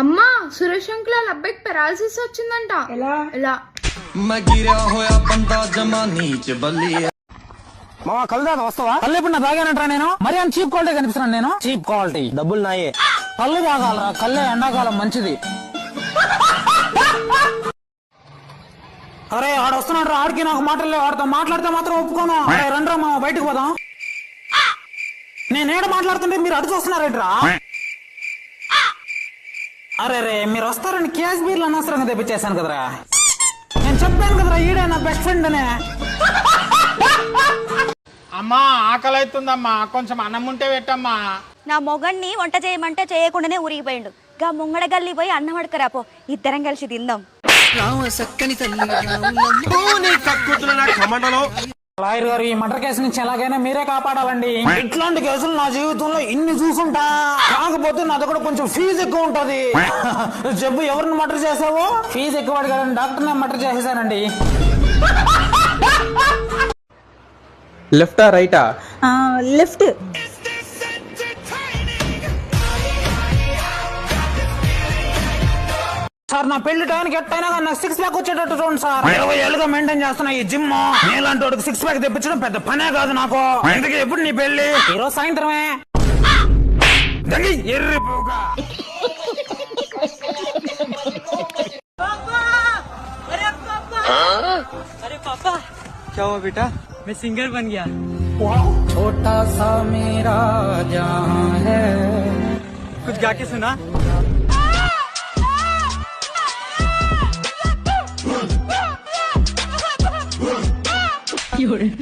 అమ్మా సురేష్ అంకుల్ వాళ్ళ అబ్బాయికి పెరాలసిస్ వచ్చిందంట. ఎలా? ఎలా? మావా కలుదా వస్తావా? కళ్ళు ఇప్పుడు నా నేను? మరి చీప్ క్వాలిటీ కనిపిస్తున్నాను నేను. చీప్ క్వాలిటీ డబ్బులు నాయే. కళ్ళు తాగాలరా కళ్ళే ఎండాకాలం మంచిది. అరే ఆడ వస్తున్నాడు రా ఆడికి నాకు మాటలే వాడితో మాట్లాడితే మాత్రం ఒప్పుకోను. రండి రా బయటకు పోదాం. నేనేడ మాట్లాడుతుంటే మీరు అడుగు వస్తున్నారేంట్రా అరే రే మీరు వస్తారని కేస్ బీర్లు అనవసరంగా తెప్పించేశాను కదరా. నేను చెప్పాను కదరా ఈడే నా బెస్ట్ ఫ్రెండ్ అనే. అమ్మా ఆకలి అవుతుందమ్మా కొంచెం అన్నం ఉంటే పెట్టమ్మా. నా మొగణ్ణి వంట చేయమంటే చేయకుండానే ఊరిగిపోయిండు. గా ముంగడ గల్లి పోయి అన్నం అడకరాపో ఇద్దరం కలిసి తిందాం. లాయర్ గారు ఈ మర్డర్ కేసు నుంచి ఎలాగైనా మీరే కాపాడాలండి. ఇట్లాంటి కేసులు నా జీవితంలో ఇన్ని చూసుంటా. కాకపోతే నాది కూడా కొంచెం ఫీజు ఎక్కువ ఉంటది. చెప్పు ఎవరిని మర్డర్ చేసావో? ఫీజు ఎక్కువ అడిగారని డాక్టర్ నే మర్డర్ చేసేసానండి. లెఫ్టా రైటా? లెఫ్ట్. సార్ నా పెళ్లి టైంకి ఎట్టయినా కానీ నాకు సిక్స్ ప్యాక్ వచ్చేటట్టు చూడండి సార్ ఇరవై ఏళ్ళుగా మెయింటైన్ చేస్తున్నా ఈ జిమ్ నీలాంటి వాడికి సిక్స్ ప్యాక్ తెప్పించడం పెద్ద పనే కాదు నాకు ఇంతకీ ఎప్పుడు నీ పెళ్లి ఈరోజు సాయంత్రమే దంగి ఎర్రి పోగా क्या हुआ बेटा मैं सिंगर बन गया छोटा सा मेरा जहां है कुछ गा के सुना 有人